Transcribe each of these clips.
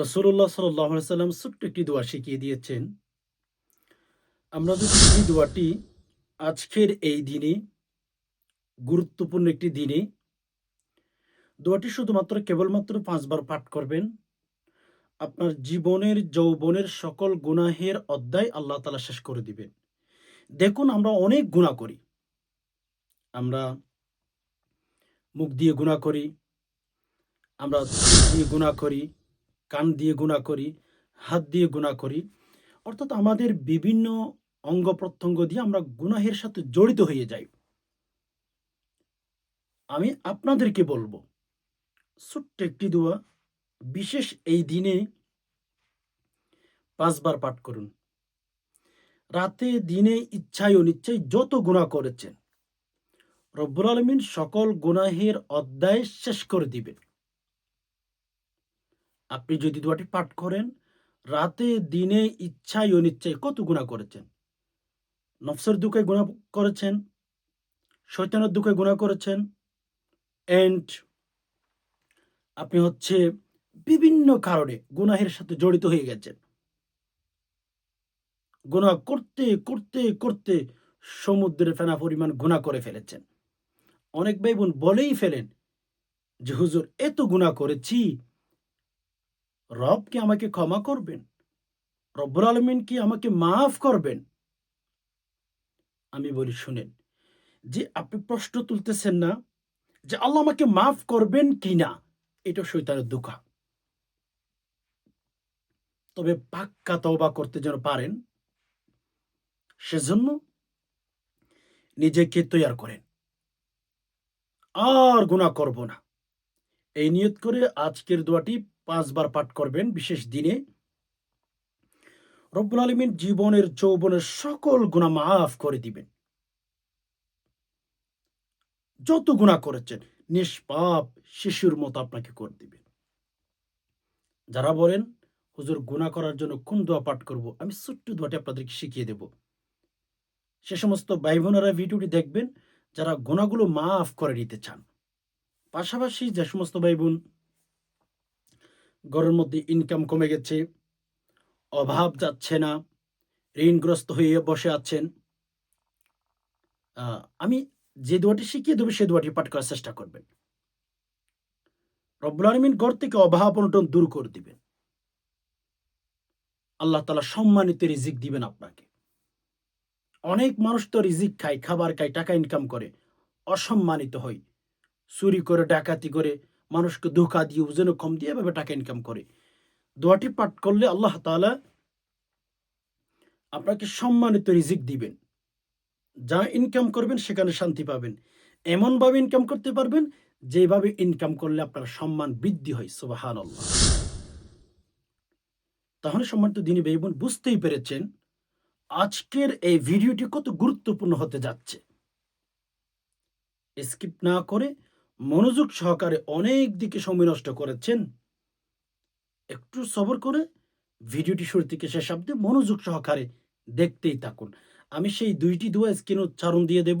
রসুল্লাহ সাল্লাম ছোট্ট একটি দোয়া শিখিয়ে দিয়েছেন। আমরা যদি এই দোয়াটি আজকের এই দিনে, গুরুত্বপূর্ণ একটি দিনে, দোয়াটি শুধুমাত্র কেবলমাত্র পাঁচবার পাঠ করবেন, আপনার জীবনের, যৌবনের সকল গুনাহের অধ্যায় আল্লাহ তালা শেষ করে দিবেন। দেখুন, আমরা অনেক গুণা করি। আমরা মুখ দিয়ে গুণা করি, আমরা দিয়ে গুণা করি কান দিয়ে গুণা করি, হাত দিয়ে গুণা করি। অর্থাৎ আমাদের বিভিন্ন অঙ্গ প্রত্যঙ্গ দিয়ে আমরা গুনাহের সাথে জড়িত হয়ে যাই। আমি আপনাদেরকে বলব, ছোট্ট একটি দোয়া, বিশেষ এই দিনে পাঁচবার পাঠ করুন। রাতে, দিনে, ইচ্ছায় অনিচ্ছায় যত গুণা করেছেন, রব্বুল আলমিন সকল গুনাহের অধ্যায় শেষ করে দিবেন। আপনি যদি দোয়াটি পাঠ করেন, রাতে, দিনে ইচ্ছায় অনিচ্ছায় কত গুণা করেছেন? নফসের দুঃখে গুণা করেছেন শৈতানের দুঃখে গুণা করেছেন অ্যান্ড আপনি হচ্ছে বিভিন্ন কারণে গুনাহের সাথে জড়িত হয়ে গেছেন। গুণা করতে করতে করতে সমুদ্রের ফেনা পরিমাণ গুণা করে ফেলেছেন। অনেক ভাই বোন বলেই ফেলেন যে, হুজুর, এত গুণা করেছি রব কি আমাকে ক্ষমা করবেন? রব্বুল আলমিন কি আমাকে মাফ করবেন? আমি বলি, শুনেন, যে আপনি প্রশ্ন তুলতেছেন না যে আল্লাহ আমাকে মাফ করবেন কি না এটা শৈতানের দুঃখা তবে পাক্কা তওবা করতে যেন পারেন, সেজন্য নিজেকে তৈয়ার করেন। আর গুণা করব না। এই নিয়ত করে আজকের দোয়াটি পাঁচবার পাঠ করবেন বিশেষ দিনে। রব্বুল আলমিন জীবনের যৌবনের সকল গুণা মাফ করে দিবেন। যত গুণা করেছেন, নিষ্পাপ শিশুর মতো আপনাকে করে দিবেন। যারা বলেন, হুজুর গুণা করার জন্য কোন দোয়া পাঠ করব? আমি ছোট্ট দোয়াটি আপনাদেরকে শিখিয়ে দেব। সে সমস্ত ভাই বোনেরা ভিডিওটি দেখবেন, যারা গুণাগুলো মাফ করে নিতে চান। পাশাপাশি যে সমস্ত ভাই বোন ঘরের মধ্যে ইনকাম কমে গেছে, অভাব যাচ্ছে না, ঋণগ্রস্ত হয়ে বসে আছেন। আমি যে দোয়াটি শিখিয়ে দেবো, সে দোয়াটি পাঠ করার চেষ্টা করবেন। রব্বুল আলমিন ঘর থেকে অভাব অনটন দূর করে দিবেন। আল্লাহ তালা সম্মানিত রিজিক দিবেন আপনাকে। অনেক মানুষ তো রিজিক খায়, খাবার খায়, টাকা ইনকাম করে, অসম্মানিত হয়। চুরি করে, ডাকাতি করে মানুষকে ধোকা দিয়ে ওজন কম দিয়ে এভাবে টাকা ইনকাম করে। দোয়াটি পাঠ করলে আল্লাহ তালা আপনাকে সম্মানিত রিজিক দিবেন। যা ইনকাম করবেন, সেখানে শান্তি পাবেন। এমনভাবে ইনকাম করতে পারবেন, যেভাবে ইনকাম করলে আপনার সম্মান বৃদ্ধি হয় সুবাহান আল্লাহ তাহলে সম্মানিত দিনী ভাই বোন, বুঝতেই পেরেছেন আজকের এই ভিডিওটি কত গুরুত্বপূর্ণ হতে যাচ্ছে। স্কিপ না করে মনোযোগ সহকারে অনেক দিকে সময় নষ্ট করেছেন। একটু সবর করে ভিডিওটি শুরু থেকে শেষ অব্দে মনোযোগ সহকারে দেখতেই থাকুন। আমি সেই দুইটি দোয়া স্ক্রিন উচ্চারণ দিয়ে দেব।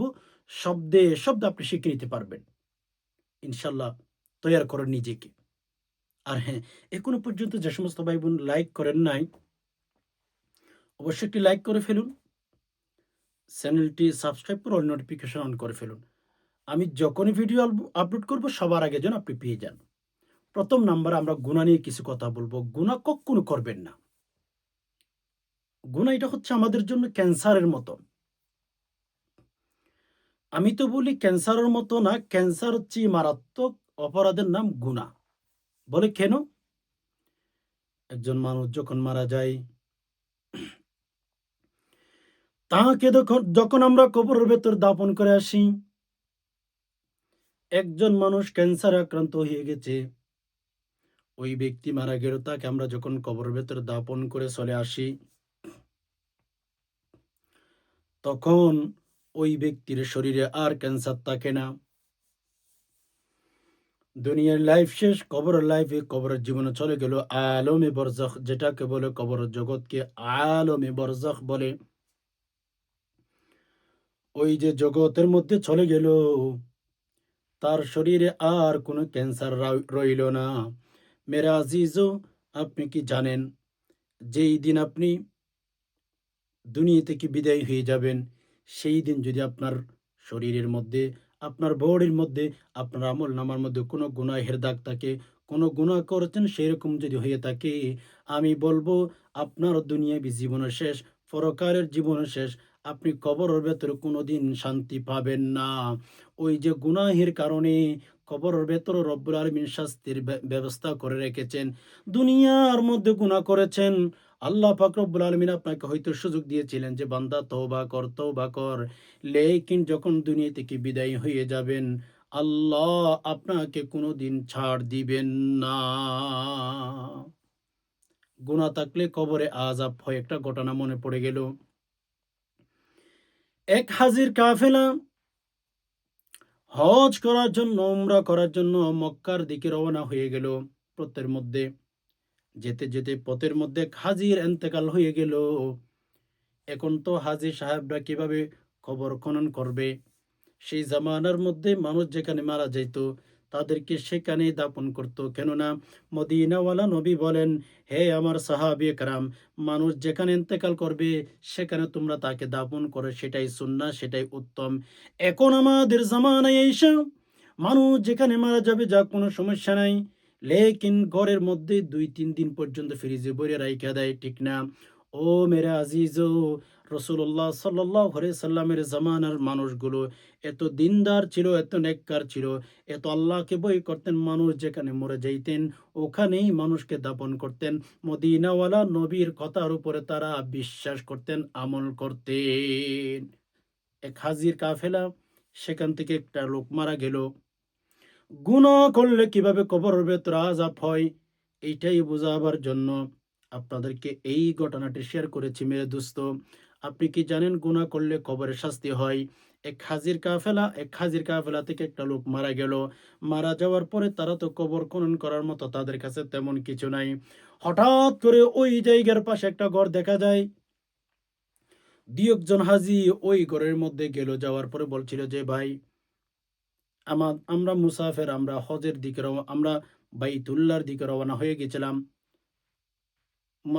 শব্দে শব্দ আপনি শিখে নিতে পারবেন। ইনশাল্লাহ তৈয়ার করেন নিজেকে। আর হ্যাঁ এখনও পর্যন্ত যে সমস্ত ভাই বোন লাইক করেন নাই, অবশ্যই একটি লাইক করে ফেলুন। চ্যানেলটি সাবস্ক্রাইব করে নোটিফিকেশন অন করে ফেলুন। আমি যখনই ভিডিও আপলোড করব, সবার আগে যেন আপনি পেয়ে যান। প্রথম নাম্বার আমরা গুণা নিয়ে কিছু কথা বলব। গুণা কখনো করবেন না। গুণা এটা হচ্ছে আমাদের জন্য ক্যান্সারের মতো। আমি তো বলি ক্যান্সারের মতো না, ক্যান্সার হচ্ছে মারাত্মক অপরাধের নাম গুণা। বলে কেন? একজন মানুষ যখন মারা যায় তাহাকে যখন আমরা কবরের ভেতর দাপন করে আসি একজন মানুষ ক্যান্সার আক্রান্ত হয়ে গেছে। ওই ব্যক্তি মারা গেল, তাকে আমরা যখন কবরের ভেতর দাপন করে চলে আসি, তখন ওই ব্যক্তির শরীরে আর ক্যান্সার থাকে না। দুনিয়ার লাইফ শেষ, কবরের লাইফে কবরের জীবনে চলে গেল। আলমে বরজখ, যেটাকে বলে কবর জগৎকে আলমে বরজখ বলে। ওই যে জগতের মধ্যে চলে গেল। তার শরীরে আর কোনো ক্যান্সার রইল না। মেরা আজিজো আপনি কি জানেন? যেই দিন আপনি দুনিয়া থেকে বিদায় হয়ে যাবেন, সেই দিন যদি আপনার শরীরের মধ্যে, আপনার বডির মধ্যে, আপনার আমল নামার মধ্যে কোনো গুনাহের দাগ থাকে, কোনো গুনাহ করেছেন সেরকম যদি হয়ে থাকে, আমি বলব আপনার দুনিয়াবি জীবন শেষ পরকারের জীবন শেষ আপনি কবরের ভেতরে কোনো দিন শান্তি পাবেন না। ওই যে গুনাহের কারণে কবরের ভেতরে রব্বুল আলমিন শাস্তির ব্যবস্থা করে রেখেছেন। দুনিয়ার মধ্যে গুনাহ করেছেন। আল্লাহ পাক রব্বুল আলমিন আপনাকে হয়তো সুযোগ দিয়েছিলেন যে, বান্দা তওবা কর তওবা কর। লেকিন যখন দুনিয়া থেকে বিদায় হয়ে যাবেন, আল্লাহ আপনাকে কোনোদিন ছাড় দিবেন না। গুণা থাকলে কবরে আজাব হয়, একটা ঘটনা মনে পড়ে গেল। এক হাজির কাফেলা। হজ করার জন্য, উমরা করার জন্য মক্কার দিকে রওনা হয়ে গেল পথের মধ্যে। যেতে যেতে পথের মধ্যে হাজির এন্তেকাল হয়ে গেল। এখন তো হাজি সাহেবরা কীভাবে খবর খনন করবে? সেই জামানার মধ্যে মানুষ যেখানে মারা যেত তাদেরকে সেখানে দাপন করত। কেননা মদিনাওয়ালা নবী বলেন, হে আমার সাহাবি কারাম মানুষ যেখানে ইন্তেকাল করবে, সেখানে তোমরা তাকে দাপন করে। সেটাই সুন্না সেটাই উত্তম। এখন আমাদের জামানায় এইসব মানুষ যেখানে মারা যাবে যা কোনো সমস্যা নাই। লেকিন ঘরের মধ্যে দুই তিন দিন পর্যন্ত ফ্রিজে বইরে রাইখা দেয়, ঠিক না? ও মেরা আজিজ রসুল্লাহ সাল্লাহ সাল্লামের জামানার মানুষগুলো এত দিনদার ছিল, এত নেককার ছিল, এত আল্লাহকে বই করতেন মানুষ যেখানে মরে যাইতেন, ওখানেই মানুষকে দাপন করতেন, মদিনাওয়ালা নবীর কথার উপরে তারা বিশ্বাস করতেন, আমল করতেন। এক হাজির কাফেলা সেখান থেকে একটা লোক মারা গেল। গুণা করলে কীভাবে কবরের ভেতর আজাব হয়, এইটাই বোঝাবার জন্য আপনাদেরকে এই ঘটনাটি শেয়ার করেছি। মেরে দোস্ত আপনি কি জানেন গুণা করলে কবরের শাস্তি হয়? এক হাজির কাফেলা, এক হাজির কাফেলা থেকে একটা লোক মারা গেল। মারা যাওয়ার পরে তারা তো কবর খনন করার মতো তাদের কাছে তেমন কিছু নাই। হঠাৎ করে ওই জায়গার পাশে একটা ঘর দেখা যায়। দুই একজন হাজি ওই ঘরের মধ্যে গেল, যাওয়ার পরে বলছিল যে, ভাই আমার আমরা মুসাফের, আমরা হজের দিকে আমরা বাইতুল্লাহর দিকে রওনা হয়ে গেছিলাম।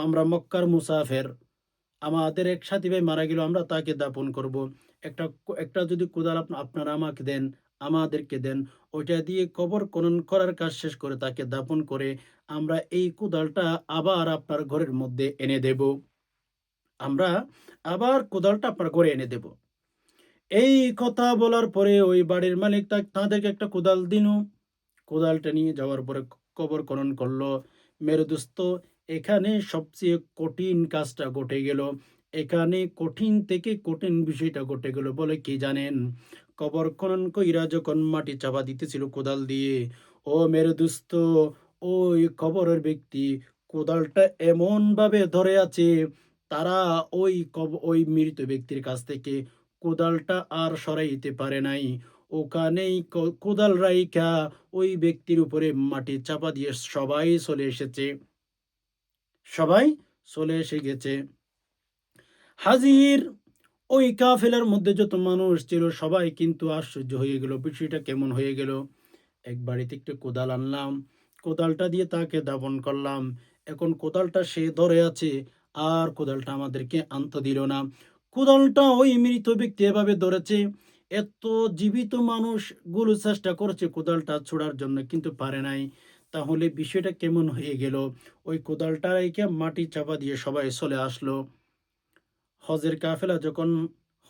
আমরা মক্কার মুসাফের আমাদের এক সাথী ভাই মারা গেল, আমরা তাকে দাপন করব। একটা একটা যদি কোদাল আপনা- আপনারা আমাকে দেন, আমাদেরকে দেন, ওইটা দিয়ে কবর খনন করার কাজ শেষ করে তাকে দাপন করে আমরা এই কোদালটা আবার আপনার ঘরের মধ্যে এনে দেব। আমরা আবার কোদালটা আপনার ঘরে এনে দেব। এই কথা বলার পরে ওই বাড়ির মালিক তাদেরকে একটা কোদাল দিন। কোদালটা নিয়ে যাওয়ার পরে কবর খনন করল। মেরে দোস্ত এখানে সবচেয়ে কঠিন কাজটা ঘটে গেল। এখানে কঠিন থেকে কঠিন বিষয়টা ঘটে গেল বলে কি জানেন? কবর খনন কইরা যখন মাটি চাপা দিতেছিল কোদাল দিয়ে, ও মেরে দোস্ত, ওই কবরের ব্যক্তি, কোদালটা এমন ভাবে ধরে আছে, তারা ওই কব, ওই মৃত ব্যক্তির কাছ থেকে কোদালটা আর সরাইতে পারে নাই। ওখানেই কোদাল রাইখা ওই ব্যক্তির উপরে মাটি চাপা দিয়ে সবাই চলে এসেছে। সবাই চলে এসে গেছে। হাজির ওই কাফেলার মধ্যে যত মানুষ ছিল, সবাই কিন্তু আশ্চর্য হয়ে গেল, বিষয়টা কেমন হয়ে গেল। এক বাড়িতে একটু কোদাল আনলাম, কোদালটা দিয়ে তাকে দাপন করলাম। এখন কোদালটা সে ধরে আছে, আর কোদালটা আমাদেরকে আনতে দিল না। কোদালটা ওই মৃত ব্যক্তি এভাবে ধরেছে, এত জীবিত মানুষগুলো চেষ্টা করেছে কোদালটা ছোড়ার জন্য, কিন্তু পারে নাই। তাহলে বিষয়টা কেমন হয়ে গেল? ওই কোদালটা রেখে মাটি চাপা দিয়ে সবাই চলে আসলো। হজের কাফেলা যখন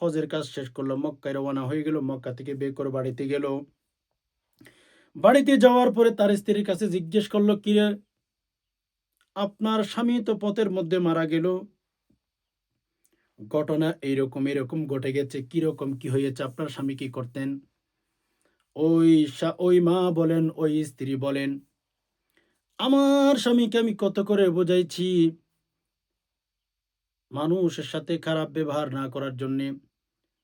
হজের কাজ শেষ করল মক্কায় রওনা হয়ে গেল মক্কা থেকে বের করে বাড়িতে গেল। বাড়িতে যাওয়ার পরে তার স্ত্রীর কাছে জিজ্ঞেস করল কি রে, আপনার স্বামী তো পথের মধ্যে মারা গেল। ঘটনা এইরকম এরকম ঘটে গেছে কীরকম কি হয়েছে আপনার স্বামী কি করতেন? ওই ওই মা বলেন ওই স্ত্রী বলেন আমার স্বামীকে আমি কত করে বোঝাইছি? মানুষের সাথে খারাপ ব্যবহার না করার জন্যে,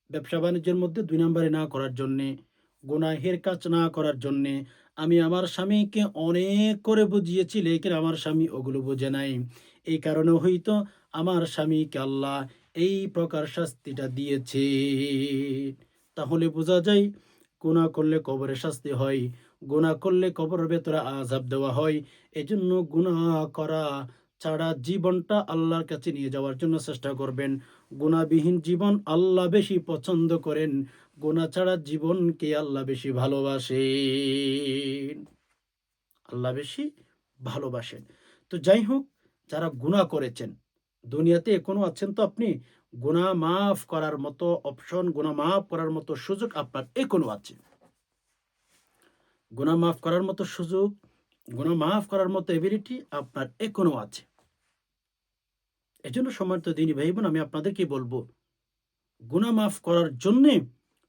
ব্যবসা বাণিজ্যের মধ্যে দুই নম্বরে না করার জন্যে, গুনাহের কাজ না করার জন্যে আমি আমার স্বামীকে অনেক করে বুঝিয়েছি, লেকিন আমার স্বামী ওগুলো বোঝে নাই। এই কারণে হয়তো আমার স্বামীকে আল্লাহ এই প্রকার শাস্তিটা দিয়েছে। তাহলে বোঝা যায়, গুনাহ করলে কবরে শাস্তি হয়। গুনাহ করলে কবরের ভেতরে আযাব দেওয়া হয়। এজন্য গুনাহ করা ছাড়া জীবনটা আল্লাহর কাছে নিয়ে যাওয়ার জন্য চেষ্টা করবেন। গুণাবিহীন জীবন আল্লাহ বেশি পছন্দ করেন। গুণা ছাড়া জীবনকে আল্লাহ বেশি ভালোবাসেন। আল্লাহ বেশি ভালোবাসেন। তো যাই হোক, যারা গুণা করেছেন, দুনিয়াতে এখনও আছেন তো আপনি? গুণা মাফ করার মতো অপশন গুণা মাফ করার মতো সুযোগ আপনার এখনও আছে। গুণা মাফ করার মতো সুযোগ গুণা মাফ করার মতো এবিলিটি আপনার এখনও আছে। এজন্য সম্মানিত দিনী ভাই বোন আমি আপনাদেরকে বলব গুণা মাফ করার জন্যে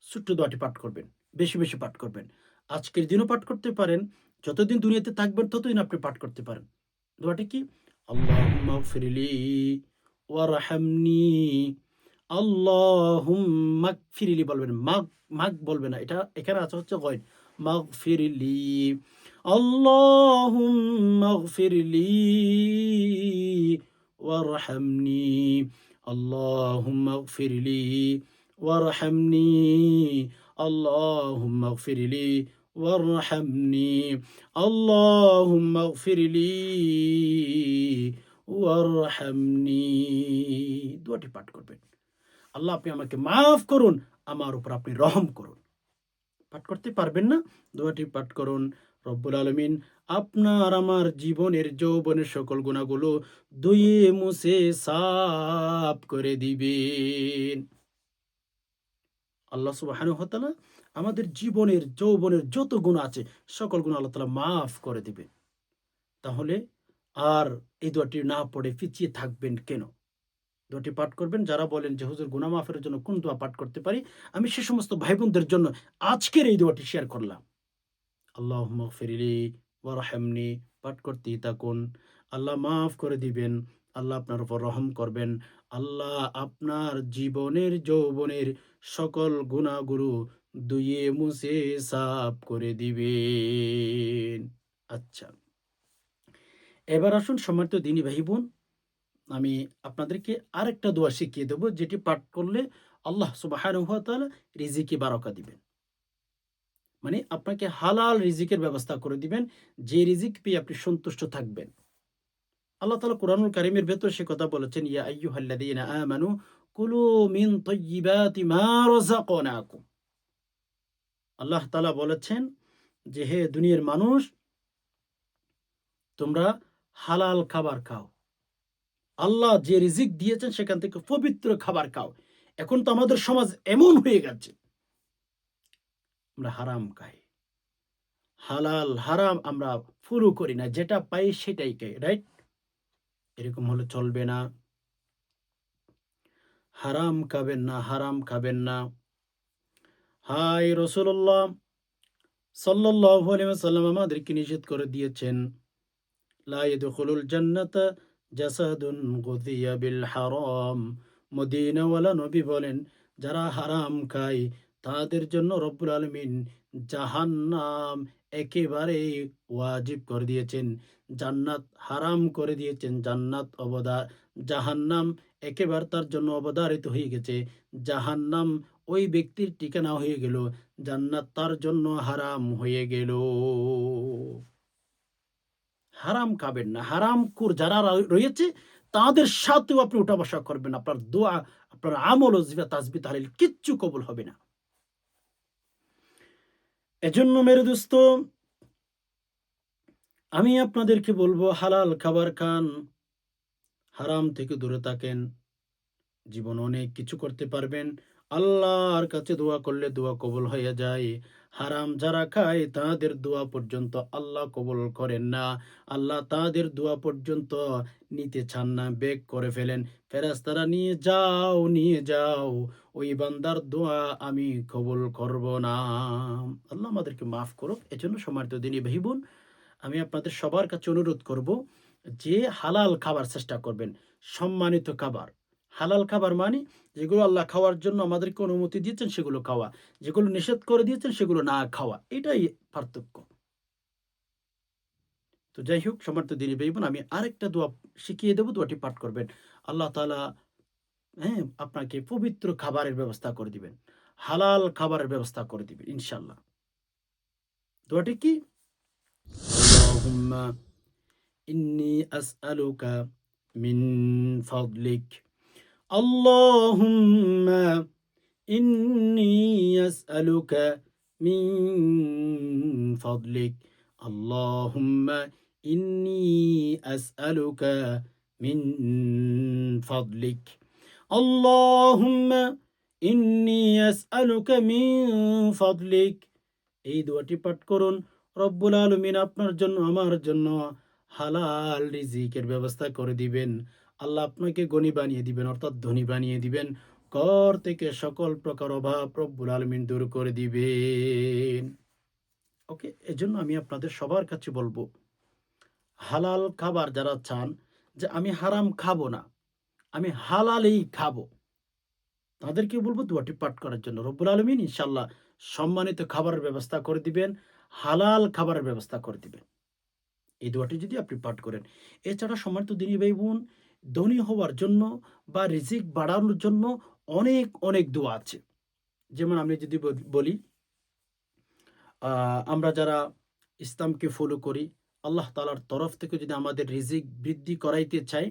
ছোট্ট দোয়াটি পাঠ করবেন, বেশি বেশি পাঠ করবেন। আজকের দিনও পাঠ করতে পারেন, যতদিন দুনিয়াতে থাকবেন ততদিন আপনি পাঠ করতে পারেন। দোয়াটি কি? আল্লাহুম্মা ফিরলি ওয়ারহামনি আল্লাহুম্মা ফিরলি বলবেন, মাগ মাগ বলবেন না, এটা এখানে আছে হচ্ছে গয় মাগ ফিরলি আল্লাহুম্মা ফিরলি وارحمني اللهم اغفر لي وارحمني اللهم اغفر لي وارحمني اللهم اغفر لي ওয়ারহামনি দোয়াটি পাঠ করবেন আল্লাহ আপনি আমাকে মাফ করুন আমার উপর আপনি রহম করুন পাঠ করতে পারবেন না। দোয়াটি পাঠ করুন। রব্বুল আলমিন, আপনার আমার জীবনের যৌবনের সকল গুণাগুলো ধুয়ে মুছে সাফ করে দিবেন। আল্লাহ সুবাহানুহতালা আমাদের জীবনের যৌবনের যত গুণ আছে, সকল গুণ আল্লাহ তালা মাফ করে দিবেন। তাহলে আর এই দোয়াটি না পড়ে পিছিয়ে থাকবেন কেন? দোয়াটি পাঠ করবেন। যারা বলেন যে, হুজুর গুনা মাফের জন্য কোন দোয়া পাঠ করতে পারি? আমি সে সমস্ত ভাই বোনদের জন্য আজকের এই দোয়াটি শেয়ার করলাম। আল্লাহ মগফিরিলি ওয়ারহামনি পাঠ করতেই থাকুন। আল্লাহ মাফ করে দিবেন। আল্লাহ আপনার উপর রহম করবেন। আল্লাহ আপনার জীবনের যৌবনের সকল গুণাগুরু দুয়ে মুছে সাফ করে দিবেন। আচ্ছা। এবার আসুন সম্মানিত দিনী ভাই বোন আমি আপনাদেরকে আরেকটা দোয়া শিখিয়ে দেবো, যেটি পাঠ করলে আল্লাহ সুবাহ রিজিকে বারকা দিবেন। মানে আপনাকে হালাল রিজিকের ব্যবস্থা করে দিবেন, যে রিজিক পেয়ে আপনি সন্তুষ্ট থাকবেন। আল্লাহ তালা কোরআনুল কারিমের ভেতর সে কথা বলেছেন, ইয়া আইয়ুহাল্লাযীনা আমানু কুলু মিন রাযাকনাকুম। আল্লাহ তালা বলেছেন যে, হে দুনিয়ার মানুষ, তোমরা হালাল খাবার খাও। আল্লাহ যে রিজিক দিয়েছেন সেখান থেকে পবিত্র খাবার খাও। এখন তো আমাদের সমাজ এমন হয়ে গেছে। আমরা হারাম খাই। হালাল, হারাম আমরা ফুরু করি না, যেটা পাই সেটাই খাই রাইট এরকম হলে চলবে না। হারাম খাবেন না, হারাম খাবেন না। হাই রসুল্লাহ সাল্লাহ সাল্লাম আমাদেরকে নিষেধ করে দিয়েছেন লাইদুল জান্নাত জাসাদুন গুদিয়া বিল হারাম মদিনাওয়ালা নবী বলেন, যারা হারাম খায়, তাদের জন্য রব্বুল আলমিন জাহান্নাম একেবারে ওয়াজিব করে দিয়েছেন। জান্নাত হারাম করে দিয়েছেন, জান্নাত অবদা, জাহান্নাম একেবারে তার জন্য অবধারিত হয়ে গেছে। জাহান্নাম ওই ব্যক্তির ঠিকানা হয়ে গেল, জান্নাত তার জন্য হারাম হয়ে গেল। হারাম খাবেন না। হারাম কুর যারা রয়েছে, তাদের সাথেও আপনি উঠা বসা করবেন আপনার দোয়া, আপনার আমল ও তাজবি তাহলে কিচ্ছু কবুল হবে না। এজন্য মেরে দোস্ত, আমি আপনাদেরকে বলব, হালাল খাবার খান, হারাম থেকে দূরে থাকেন। জীবন অনেক কিছু করতে পারবেন। আল্লাহর কাছে দোয়া করলে দোয়া কবুল হয়ে যায়। হারাম যারা খায়, তাদের দোয়া পর্যন্ত আল্লাহ কবুল করেন না। আল্লাহ তাদের দোয়া পর্যন্ত নিতে চান না বেগ করে ফেলেন। ফেরাজ তারা নিয়ে যাও নিয়ে যাও, ওই বান্দার দোয়া আমি কবুল করব না। আল্লাহ আমাদেরকে মাফ করুক। এজন্য সমার্থ দিনী ভাই বোন, আমি আপনাদের সবার কাছে অনুরোধ করব, যে হালাল খাবার চেষ্টা করবেন। সম্মানিত খাবার। হালাল খাবার মানে যেগুলো আল্লাহ খাওয়ার জন্য আমাদেরকে অনুমতি দিয়েছেন, সেগুলো খাওয়া। যেগুলো নিষেধ করে দিয়েছেন, সেগুলো না খাওয়া। এটাই পার্থক্য। তো যাই হোক সমর্থ দিনী ভাইবোন, আমি আরেকটা দোয়া শিখিয়ে দেবো, দোয়াটি পাঠ করবেন। আল্লাহ তালা হ্যাঁ আপনাকে পবিত্র খাবারের ব্যবস্থা করে দিবেন। হালাল খাবারের ব্যবস্থা করে দিবেন ইনশাল্লাহ দোয়াটি কি? ইন্নি আসআলুকা মিন ফাদলিক। আল্লাহুম্মা ইন্নি আসআলুকা মিন ফাদলিক আল্লাহুম্মা ইন্নি আসআলুকা মিন ফাদলিক আল্লাহুম্মা ইন্নি আসআলুকা মিন ফাদলিক এই দোয়াটি পাঠ করুন। রব্বুল আলমিন আপনার জন্য, আমার জন্য হালাল রিজিকের ব্যবস্থা করে দিবেন। আল্লাহ আপনাকে গণী বানিয়ে দিবেন, অর্থাৎ ধনী বানিয়ে দিবেন। কর থেকে সকল প্রকার অভাব রব্বুল আলমিন দূর করে দিবেন। ওকে, এজন্য আমি আপনাদের সবার কাছে বলব, হালাল খাবার যারা চান, যে আমি হারাম খাব না, আমি হালালেই খাব, তাদেরকে বলব দুয়াটি পাঠ করার জন্য। রব্বুল আলমিন ইনশাল্লাহ সম্মানিত খাবারের ব্যবস্থা করে দিবেন, হালাল খাবারের ব্যবস্থা করে দিবেন। এই দোয়াটি যদি আপনি পাঠ করেন, এছাড়া সম্মানিত দিনী ভাই বোন ধনী হওয়ার জন্য বা রিজিক বাড়ানোর জন্য অনেক অনেক দোয়া আছে। যেমন আমি যদি বলি আমরা যারা ইসলামকে ফলো করি, আল্লাহ তালার তরফ থেকে যদি আমাদের রিজিক বৃদ্ধি করাইতে চাই,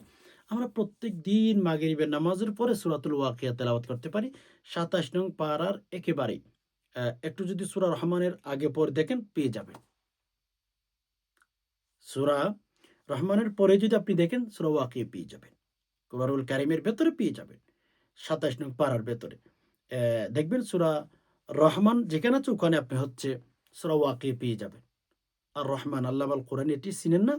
আমরা প্রত্যেক দিন মাগরিবের নামাজের পরে সুরাতুল ওয়াকিয়া তেলাওয়াত করতে পারি। সাতাশ নং পাড়ার একেবারেই একটু যদি সুরা রহমানের আগে পরে দেখেন, পেয়ে যাবেন। সুরা রহমানের পরে যদি আপনি দেখেন, সুরা ওয়াকিয়া পেয়ে যাবেন। কোরআনুল কারিমের ভেতরে পেয়ে যাবেন। সাতাশ নং পাড়ার ভেতরে। দেখবেন সুরা রহমান যেখানে আছে, ওখানে আপনি হচ্ছে সুরা পেয়ে যাবেন। আর রহমান আল্লাহ আল কোরআন এটি চিনেন না।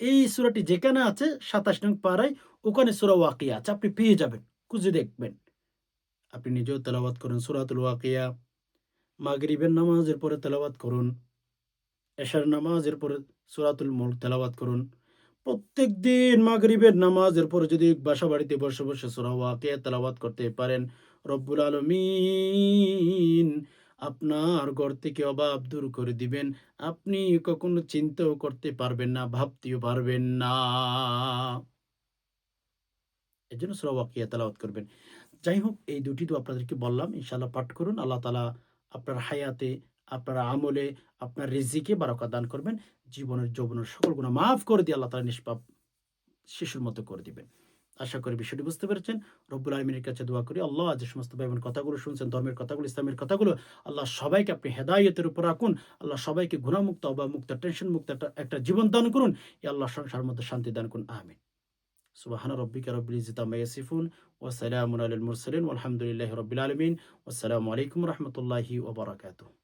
এই সুরাটি যেখানে আছে, সাতাশ নং পাড়ায় ওখানে সুরা ওয়াকিয়া আছে। আপনি পেয়ে যাবেন, খুঁজে দেখবেন। আপনি নিজেও তেলাওয়াত করুন, সুরাতুল ওয়াকিয়া। মাগরিবের নামাজের পরে তেলাওয়াত করুন। এশার নামাজের পরে সুরাতুল মুল্ক তেলাওয়াত করুন। প্রত্যেক দিন মাগরিবের নামাজের পরে যদি বাসা বাড়িতে বসে বসে সুরা ওয়াকিয়া তেলাওয়াত করতে পারেন, রব্বুল আলমিন আপনার ঘর থেকে অভাব দূর করে দিবেন। আপনি কখনো চিন্তাও করতে পারবেন না, ভাবতেও পারবেন না। এই জন্য সুরা ওয়াকিয়া তেলাওয়াত করবেন। যাই হোক, এই দুটি তো আপনাদেরকে বললাম। ইনশাল্লাহ পাঠ করুন। আল্লাহ তালা আপনার হায়াতে আপনার আমলে আপনার রেজিকে বারকা দান করবেন, জীবনের যৌবনের সকল গুণা মাফ করে দিয়ে আল্লাহ তালা নিষ্পাপ শিশুর মতো করে দিবেন। আশা করি বিষয়টি বুঝতে পেরেছেন। রব্বুল আলমিনের কাছে দোয়া করি, আল্লাহ যে সমস্ত ভাই বোন কথাগুলো শুনছেন, ধর্মের কথাগুলো, ইসলামের কথাগুলো, আল্লাহ সবাইকে আপনি হেদায়তের উপর রাখুন। আল্লাহ সবাইকে গুণামুক্ত অবামুক্ত টেনশন মুক্ত একটা জীবন দান করুন। এই আল্লাহ সংসার মধ্যে শান্তি দান করুন। আমিন। সুবাহান রব্বিকা রব্বিল আম্মা ইয়াসিফুন ওয়া সালামুন আলাল মুরসালিন। ওয়ালহামদুলিল্লাহি রাব্বিল আলামিন। ওয়াসসালামু আলাইকুম ওয়া রাহমাতুল্লাহি ওয়া বারাকাতুহু।